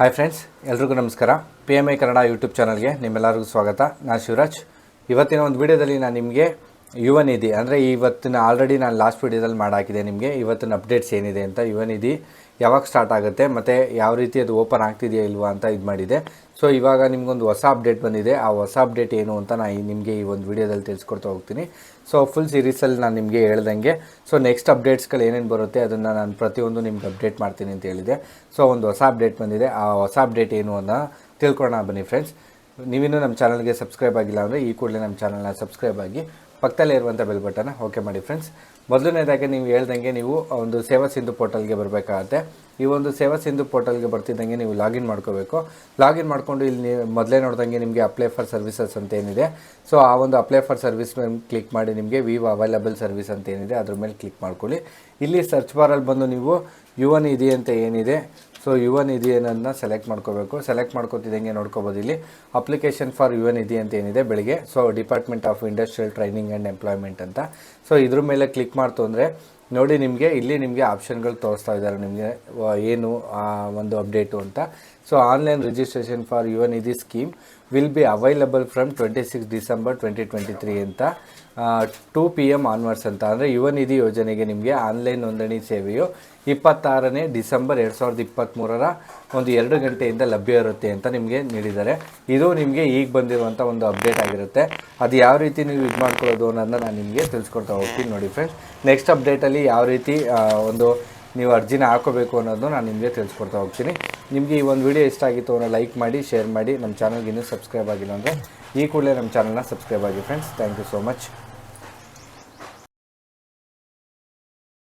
Hi friends ಎಲ್ರಿಗೂ ನಮಸ್ಕಾರ. P M I Kannada YouTube ಚಾನಲ್ಗೆ ನಿಮ್ಮೆಲ್ಲರಿಗೂ ಸ್ವಾಗತ. ನಾನು ಶಿವರಾಜ್. ಇವತ್ತಿನ ಒಂದು ವಿಡಿಯೋದಲ್ಲಿ ನಾನು ನಿಮಗೆ ಯುವ ನಿಧಿ ಅಂದರೆ ಇವತ್ತಿನ ಆಲ್ರೆಡಿ ನಾನು ಲಾಸ್ಟ್ ವೀಡಿಯೋದಲ್ಲಿ ಮಾಡಾಕಿದೆ ನಿಮಗೆ. ಇವತ್ತಿನ ಅಪ್ಡೇಟ್ಸ್ ಏನಿದೆ ಅಂತ ಯುವ ನಿಧಿ ಯಾವಾಗ ಸ್ಟಾರ್ಟ್ ಆಗುತ್ತೆ, ಮತ್ತು ಯಾವ ರೀತಿ ಅದು ಓಪನ್ ಆಗ್ತಿದೆಯಾ ಇಲ್ವಾ ಅಂತ ಇದು ಮಾಡಿದೆ. ಸೊ ಇವಾಗ ನಿಮಗೊಂದು ಹೊಸ ಅಪ್ಡೇಟ್ ಬಂದಿದೆ. ಆ ಹೊಸ ಅಪ್ಡೇಟ್ ಏನು ಅಂತ ನಾನು ನಿಮಗೆ ಈ ಒಂದು ವೀಡಿಯೋದಲ್ಲಿ ತಿಳಿಸ್ಕೊಡ್ತಾ ಹೋಗ್ತೀನಿ. ಸೊ ಫುಲ್ ಸೀರೀಸಲ್ಲಿ ನಾನು ನಿಮಗೆ ಹೇಳ್ದಂಗೆ ಸೊ ನೆಕ್ಸ್ಟ್ ಅಪ್ಡೇಟ್ಸ್ಗಳು ಏನೇನು ಬರುತ್ತೆ ಅದನ್ನು ನಾನು ಪ್ರತಿಯೊಂದು ನಿಮ್ಗೆ ಅಪ್ಡೇಟ್ ಮಾಡ್ತೀನಿ ಅಂತ ಹೇಳಿದೆ. ಸೊ ಒಂದು ಹೊಸ ಅಪ್ಡೇಟ್ ಬಂದಿದೆ. ಆ ಹೊಸ ಅಪ್ಡೇಟ್ ಏನು ಅಂತ ತಿಳ್ಕೊಳ್ಳೋಣ ಬನ್ನಿ ಫ್ರೆಂಡ್ಸ್ ನೀವಿನ್ನೂ ನಮ್ಮ ಚಾನಲ್ಗೆ ಸಬ್ಸ್ಕ್ರೈಬ್ ಆಗಿಲ್ಲ ಅಂದರೆ ಈ ಕೂಡಲೇ ನಮ್ಮ ಚಾನಲ್ನ ಸಬ್ಸ್ಕ್ರೈಬ್ ಆಗಿ ಪಕ್ಕದಲ್ಲೇ ಇರುವಂಥ ಬೆಲ್ ಬಟನ್ನ ಓಕೆ ಮಾಡಿ ಫ್ರೆಂಡ್ಸ್ ಮೊದಲನೇದಾಗಿ ನೀವು ಹೇಳ್ದಂಗೆ ನೀವು ಒಂದು ಸೇವಾ ಸಿಂಧು ಪೋರ್ಟಲ್ಗೆ ಬರಬೇಕಾಗತ್ತೆ. ಈ ಒಂದು ಸೇವಾ ಸಿಂಧು ಪೋರ್ಟಲ್ಗೆ ಬರ್ತಿದ್ದಂಗೆ ನೀವು ಲಾಗಿನ್ ಮಾಡ್ಕೋಬೇಕು. ಲಾಗಿನ್ ಮಾಡಿಕೊಂಡು ಇಲ್ಲಿ ನೀವು ಮೊದಲೇ ನೋಡ್ದಂಗೆ ನಿಮಗೆ ಅಪ್ಲೈ ಫಾರ್ ಸರ್ವಿಸಸ್ ಅಂತ ಏನಿದೆ. ಸೊ ಆ ಒಂದು ಅಪ್ಲೈ ಫಾರ್ ಸರ್ವಿಸ್ ಮೇಲೆ ಕ್ಲಿಕ್ ಮಾಡಿ ನಿಮಗೆ ವಿವ್ ಅವೈಲಬಲ್ ಸರ್ವಿಸ್ ಅಂತ ಏನಿದೆ, ಅದ್ರ ಮೇಲೆ ಕ್ಲಿಕ್ ಮಾಡ್ಕೊಳ್ಳಿ. ಇಲ್ಲಿ ಸರ್ಚ್ ಬಾರಲ್ಲಿ ಬಂದು ನೀವು ಯುವನ್ ಇದೆ ಅಂತ ಏನಿದೆ ಸೊ ಯುವ ನಿಧಿ ಏನನ್ನ ಸೆಲೆಕ್ಟ್ ಮಾಡ್ಕೋಬೇಕು. ಸೆಲೆಕ್ಟ್ ಮಾಡ್ಕೋತಿದ್ದಂಗೆ ನೋಡ್ಕೋಬೋದು ಇಲ್ಲಿ? ಅಪ್ಲಿಕೇಶನ್ ಫಾರ್ ಯುವ ನಿಧಿ ಅಂತ ಏನಿದೆ ಬೆಳಿಗ್ಗೆ. So department of industrial training and employment ಅಂತ. ಸೊ ಇದ್ರ ಮೇಲೆ ಕ್ಲಿಕ್ ಮಾಡ್ತು ಅಂದರೆ ನೋಡಿ ನಿಮಗೆ, ಇಲ್ಲಿ ನಿಮಗೆ ಆಪ್ಷನ್ಗಳು ತೋರಿಸ್ತಾ ಇದ್ದಾರೆ ನಿಮಗೆ ಏನು ಒಂದು ಅಪ್ಡೇಟು ಅಂತ. So online registration for Yuva Nidhi scheme will be available from twenty six December twenty twenty three ಅಂತ ಟೂ ಪಿ ಎಂ ಆನ್ವರ್ಡ್ಸ್ ಅಂತ. ಅಂದರೆ ಯುವ ನಿಧಿ ಯೋಜನೆಗೆ ನಿಮಗೆ ಆನ್ಲೈನ್ ನೋಂದಣಿ ಸೇವೆಯು ಇಪ್ಪತ್ತಾರನೇ ಡಿಸೆಂಬರ್ ಎರಡು ಸಾವಿರದ ಇಪ್ಪತ್ತ್ಮೂರರ ಒಂದು ಎರಡು ಗಂಟೆಯಿಂದ ಲಭ್ಯ ಇರುತ್ತೆ ಅಂತ ನಿಮಗೆ ನೀಡಿದ್ದಾರೆ. ಇದು ನಿಮಗೆ ಈಗ ಬಂದಿರುವಂಥ ಒಂದು ಅಪ್ಡೇಟ್ ಆಗಿರುತ್ತೆ. ಅದು ಯಾವ ರೀತಿ ನೀವು ಇದು ಮಾಡ್ಕೊಳ್ಳೋದು ಅನ್ನೋದನ್ನ ನಾನು ನಿಮಗೆ ತಿಳಿಸ್ಕೊಡ್ತಾ ಹೋಗ್ತೀನಿ ನೋಡಿ ಫ್ರೆಂಡ್ಸ್ ನೆಕ್ಸ್ಟ್ ಅಪ್ಡೇಟಲ್ಲಿ ಯಾವ ರೀತಿ ಒಂದು ನೀವು ಅರ್ಜಿನ ಹಾಕೋಬೇಕು ಅನ್ನೋದು ನಾನು ನಿಮಗೆ ತಿಳಿಸ್ಕೊಡ್ತಾ ಹೋಗ್ತೀನಿ. ನಿಮಗೆ ಈ ಒಂದು ವಿಡಿಯೋ ಇಷ್ಟ ಆಗಿತ್ತು ಅನ್ನೋ ಲೈಕ್ ಮಾಡಿ, ಶೇರ್ ಮಾಡಿ. ನಮ್ಮ ಚಾನಲ್ಗೆ ಇನ್ನೂ ಸಬ್ಸ್ಕ್ರೈಬ್ ಆಗಿಲ್ಲ ಅಂದರೆ ಈ ಕೂಡಲೇ ನಮ್ಮ ಚಾನಲ್ನ ಸಬ್ಸ್ಕ್ರೈಬ್ ಆಗಿ friends thank you so much